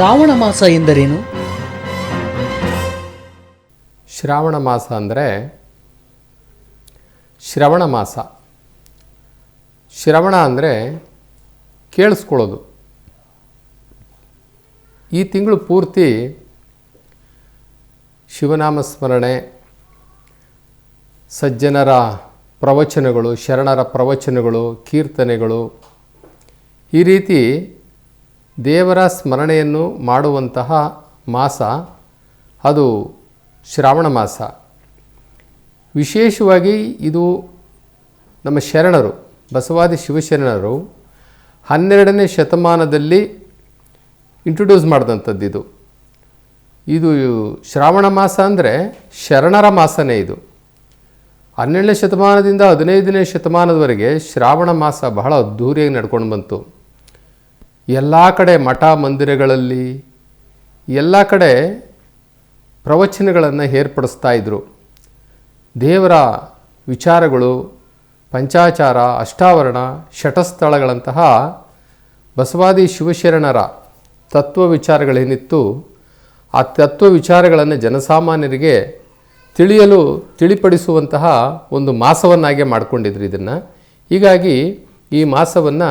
ಶ್ರಾವಣ ಮಾಸ ಎಂದರೇನು? ಶ್ರಾವಣ ಮಾಸ ಅಂದರೆ ಶ್ರವಣ ಮಾಸ. ಶ್ರವಣ ಅಂದರೆ ಕೇಳಿಸ್ಕೊಳ್ಳೋದು. ಈ ತಿಂಗಳು ಪೂರ್ತಿ ಶಿವನಾಮ ಸ್ಮರಣೆ, ಸಜ್ಜನರ ಪ್ರವಚನಗಳು, ಶರಣರ ಪ್ರವಚನಗಳು, ಕೀರ್ತನೆಗಳು ಈ ರೀತಿ ದೇವರ ಸ್ಮರಣೆಯನ್ನು ಮಾಡುವಂತಹ ಮಾಸ ಅದು ಶ್ರಾವಣ ಮಾಸ. ವಿಶೇಷವಾಗಿ ಇದು ನಮ್ಮ ಶರಣರು, ಬಸವಾದಿ ಶಿವಶರಣರು ಹನ್ನೆರಡನೇ ಶತಮಾನದಲ್ಲಿ ಇಂಟ್ರೊಡ್ಯೂಸ್ ಮಾಡಿದಂಥದ್ದು ಇದು. ಇದು ಶ್ರಾವಣ ಮಾಸ ಅಂದರೆ ಶರಣರ ಮಾಸನೇ ಇದು. ಹನ್ನೆರಡನೇ ಶತಮಾನದಿಂದ ಹದಿನೈದನೇ ಶತಮಾನದವರೆಗೆ ಶ್ರಾವಣ ಮಾಸ ಬಹಳ ಅದ್ಧೂರಿಯಾಗಿ ನಡ್ಕೊಂಡು ಬಂತು. ಎಲ್ಲ ಕಡೆ ಮಠ ಮಂದಿರಗಳಲ್ಲಿ ಎಲ್ಲ ಕಡೆ ಪ್ರವಚನಗಳನ್ನು ಏರ್ಪಡಿಸ್ತಾ ಇದ್ದರು ದೇವರ ವಿಚಾರಗಳು, ಪಂಚಾಚಾರ, ಅಷ್ಟಾವರಣ ಶಟಸ್ಥಳಗಳಂತಹ ಬಸವಾದಿ ಶಿವಶರಣರ ತತ್ವ ವಿಚಾರಗಳೇನಿತ್ತು, ಆ ತತ್ವ ವಿಚಾರಗಳನ್ನು ಜನಸಾಮಾನ್ಯರಿಗೆ ತಿಳಿಯಲು ತಿಳಿಪಡಿಸುವಂತಹ ಒಂದು ಮಾಸವನ್ನಾಗೆ ಮಾಡಿಕೊಂಡಿದ್ರು ಇದನ್ನು. ಹೀಗಾಗಿ ಈ ಮಾಸವನ್ನು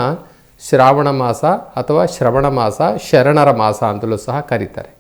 ಶ್ರಾವಣ ಮಾಸ ಅಥವಾ ಶ್ರವಣ ಮಾಸ ಶರಣರ ಮಾಸ ಅಂತಲೂ ಸಹ ಕರೀತಾರೆ.